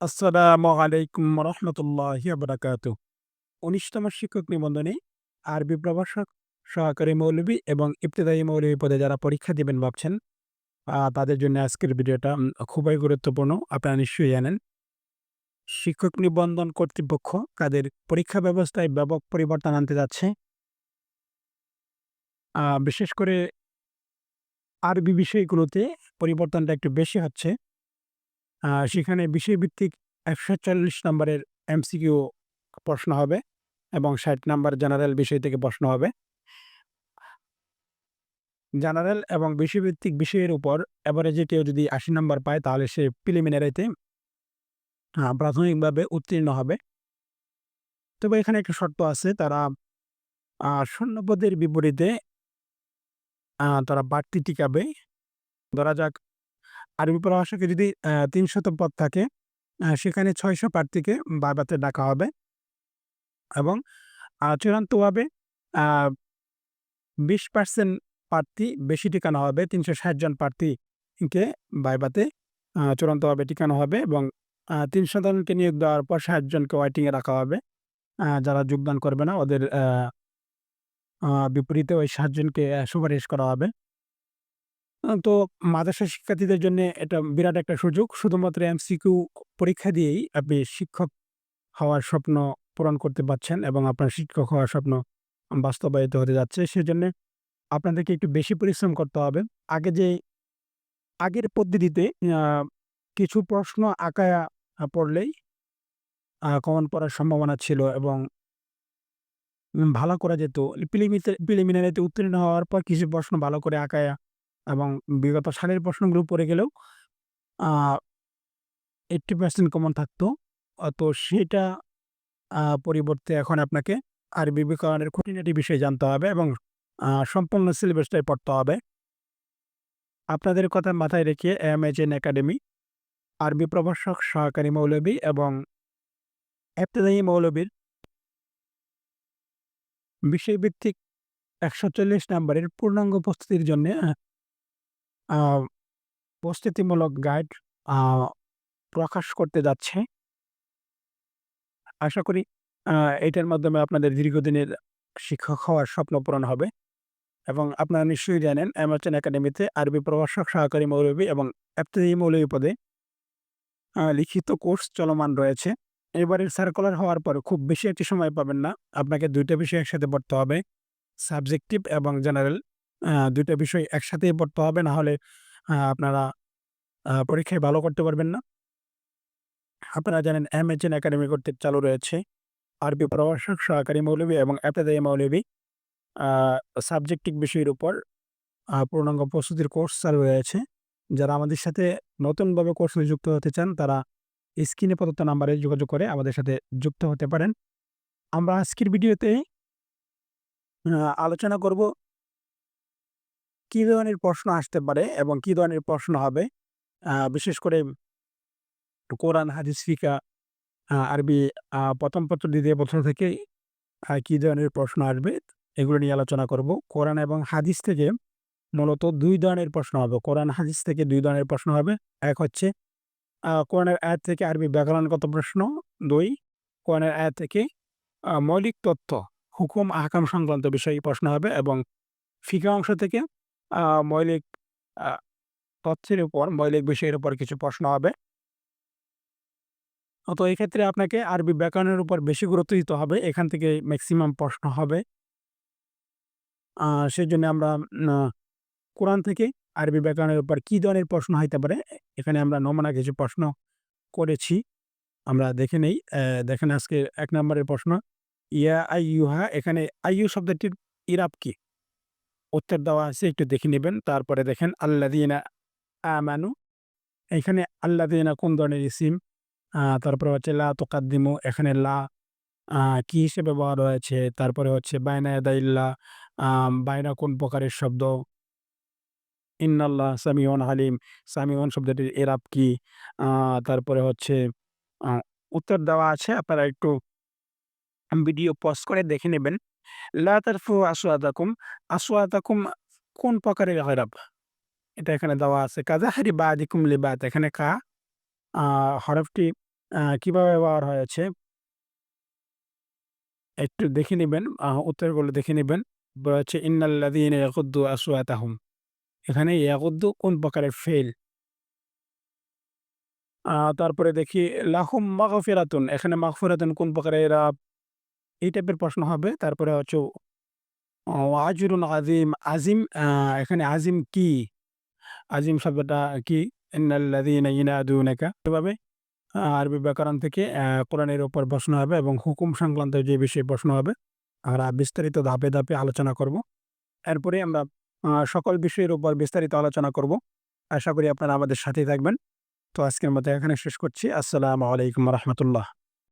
আসসালামু আলাইকুম রহমতুল্লাহি বারাকাতু উনিশতম শিক্ষক নিবন্ধনে আরবি প্রভাষক, সহকারী মৌলবী এবং ইবতেদায়ী মৌলবী পদে যারা পরীক্ষা দিবেন ভাবছেন তাদের জন্য আজকের ভিডিওটা খুবই গুরুত্বপূর্ণ, আপনারা নিশ্চয়ই জানেন। শিক্ষক নিবন্ধন কর্তৃপক্ষ তাদের পরীক্ষা ব্যবস্থায় ব্যাপক পরিবর্তন আনতে যাচ্ছে। বিশেষ করে আরবি বিষয়গুলোতে পরিবর্তনটা একটু বেশি হচ্ছে। সেখানে বিষয়ভিত্তিক একশো চল্লিশ নম্বরের এমসিকিউ প্রশ্ন হবে এবং ষাট নাম্বার জেনারেল বিষয় থেকে প্রশ্ন হবে। জেনারেল এবং বিষয়ভিত্তিক বিষয়ের উপর অ্যাভারেজে কেউ যদি আশি নাম্বার পায়, তাহলে সে প্রিলিমিনারিতে প্রাথমিকভাবে উত্তীর্ণ হবে। তবে এখানে একটা শর্ত আছে, তারা শূন্যপদের বিপরীতে তারা বাড়তি টিকাবে। ধরা যাক আরবি প্রভাষকে যদি তিনশত পদ থাকে সেখানে ছয়শো প্রার্থীকে বারবাতে ডাকা হবে এবং চূড়ান্তভাবে বিশ পার্সেন্ট প্রার্থী বেশি টিকানো হবে, তিনশো ষাট জন প্রার্থীকে বাইবাতে চূড়ান্তভাবে টিকানো হবে এবং তিনশো জনকে নিয়োগ দেওয়ার পর ষাট জনকে ওয়াইটিংয়ে রাখা হবে। যারা যোগদান করবে না, ওদের বিপরীতে ওই সাতজনকে সুপারিশ করা হবে। তো মাদ্রাসা শিক্ষার্থীদের জন্য এটা বিরাট একটা সুযোগ। শুধুমাত্র এমসিকিউ পরীক্ষা দিয়েই আপনি শিক্ষক হওয়ার স্বপ্ন পূরণ করতে পারছেন এবং আপনার শিক্ষক হওয়ার স্বপ্ন বাস্তবায়িত হতে যাচ্ছে। সেজন্য আপনাদেরকে একটু বেশি পরিশ্রম করতে হবে। আগে যে আগের পদ্ধতিতে কিছু প্রশ্ন আঁকায়া পড়লেই কমন পড়ার সম্ভাবনা ছিল এবং ভালো করা যেত। প্রিলিমিনারিতে উত্তীর্ণ হওয়ার পর কিছু প্রশ্ন ভালো করে আঁকায়া এবং বিগত সালের প্রশ্নগুলো পড়ে গেলেও এইট্টি পার্সেন্ট কমন থাকতো। তো সেটা পরিবর্তে এখন আপনাকে আরবি বিজ্ঞানের খুঁটিনাটি বিষয়ে জানতে হবে এবং সম্পূর্ণ সিলেবাসটাই পড়তে হবে। আপনাদের কথা মাথায় রেখে এম এইচ এন একাডেমি আরবি প্রভাষক, সহকারী মৌলবী এবং এফতেদায়ী মৌলবীর বিষয়ভিত্তিক একশো চল্লিশ নম্বরের পূর্ণাঙ্গ প্রস্তুতির জন্য প্রস্তুতিমূলক গাইড প্রকাশ করতে যাচ্ছে। আশা করি এটার মাধ্যমে আপনাদের দীর্ঘদিনের শিক্ষক হওয়ার স্বপ্ন পূরণ হবে এবং আপনারা নিশ্চয়ই জানেন অ্যামাজন একাডেমিতে আরবি প্রভাষক, সহকারী মৌলবী এবং এফতেদায়ী মৌলবী পদে লিখিত কোর্স চলমান রয়েছে। এবারের সার্কুলার হওয়ার পর খুব বেশি একটি সময় পাবেন না। আপনাকে দুইটা বিষয় একসাথে পড়তে হবে সাবজেক্টিভ এবং জেনারেল দুইটা বিষয় একসাথেই পড়তে হবে না হলে আপনারা পরীক্ষায় ভালো করতে পারবেন না। আপনারা জানেন এম এইচ এন একাডেমি কর্তৃক চালু রয়েছে। আরবি প্রভাষক সহকারী মৌলবী এবং এফতেদায়ী মৌলবী। সাবজেক্টিভ বিষয়ের উপর পূর্ণাঙ্গ প্রস্তুতির কোর্স চালু রয়েছে। যারা আমাদের সাথে নতুনভাবে কোর্সে যুক্ত হতে চান, তারা স্ক্রিনে প্রদত্ত নাম্বারে যোগাযোগ করে আমাদের সাথে যুক্ত হতে পারেন। আমরা আজকের ভিডিওতে আলোচনা করব কী ধরনের প্রশ্ন আসতে পারে এবং কী ধরনের প্রশ্ন হবে? বিশেষ করে কোরআন, হাদিস, ফিকা আরবি প্রথম পত্র দ্বিতীয় পত্র থেকে কী ধরনের প্রশ্ন আসবে? এগুলো নিয়ে আলোচনা করব। কোরআন এবং হাদিস থেকে মূলত দুই ধরনের প্রশ্ন হবে। কোরআন, হাদিস থেকে দুই ধরনের প্রশ্ন হবে। এক হচ্ছে কোরআনের আয়াত থেকে আরবি ব্যাকরণগত প্রশ্ন। দুই, কোরআনের আয়াত থেকে মৌলিক তথ্য, হুকুম, আহকাম সংক্রান্ত বিষয়ে প্রশ্ন হবে এবং ফিকা অংশ থেকে মৌলিক তথ্যের উপর, মৌলিক বিষয়ের উপর কিছু প্রশ্ন হবে। তো এই ক্ষেত্রে আপনাকে আরবি ব্যাকরণের উপর বেশি গুরুত্ব দিতে হবে। এখান থেকে ম্যাক্সিমাম প্রশ্ন হবে। সেই জন্য আমরা কোরআন থেকে আরবি ব্যাকরণের উপর কী ধরনের প্রশ্ন হইতে পারে, এখানে আমরা নমুনা কিছু প্রশ্ন করেছি। আমরা দেখে নেই। দেখেন আজকে এক নম্বরের প্রশ্ন, ইয়া ইউহা এখানে আইয়ু শব্দটির ইরাব কি? উত্তর দেওয়া আছে, একটু দেখে নেবেন। তারপরে দেখেন আল্লাদিনা আমানু। এখানে আল্লাদিনা কোন ধরনের ইসিম? তারপরে হচ্ছে লা তোকাদ্দিমু, এখানে লা কি হিসেবে ব্যবহার হয়েছে? তারপরে হচ্ছে বাইনা এদাইল্লা বাইনা কোন প্রকারের শব্দ? ইন্নাল্লাহ সামিউন হালিম সামিউন শব্দটির এরাব কি? তারপরে হচ্ছে উত্তর দেওয়া আছে। আপনারা একটু ভিডিও পজ করে দেখে নেবেন। লা তারফু আসওয়াতাকুম আসওয়াতাকুম কোন প্রকারের হরফ এটা এখানে দেওয়া আছে কাজা হারি বাদিকুম লিবাত এখানে কা হরফটি কীভাবে ব্যবহার হয়েছে? একটু দেখে নিবেন, উত্তরগুলো দেখে নিবেন। হচ্ছে ইন্নাল্লাযীনা ইয়াগুদ্দু আসওয়াতাহুম। এখানে ইয়াগুদ্দু কোন প্রকারের ফেইল? আ তারপরে দেখি লাহুম মাগফিরাতুন এখানে মাগফিরাতুন কোন প্রকারের এই টাইপের প্রশ্ন হবে। তারপরে হচ্ছে অ আজরুন আযীম, আজিম এখানে আজিম কি? আজিম শব্দটা কি? এভাবে আরবি ব্যাকরণ থেকে কোরআনের উপর প্রশ্ন হবে এবং হুকুম সংক্রান্ত যে বিষয়ে প্রশ্ন হবে। আমরা বিস্তারিত ধাপে, ধাপে আলোচনা করব। এরপরে আমরা সকল বিষয়ের উপর বিস্তারিত আলোচনা করব। আশা করি আপনারা আমাদের সাথেই থাকবেন। তো আজকের মতো এখানে শেষ করছি। আসসালামু আলাইকুম রাহমাতুল্লাহ।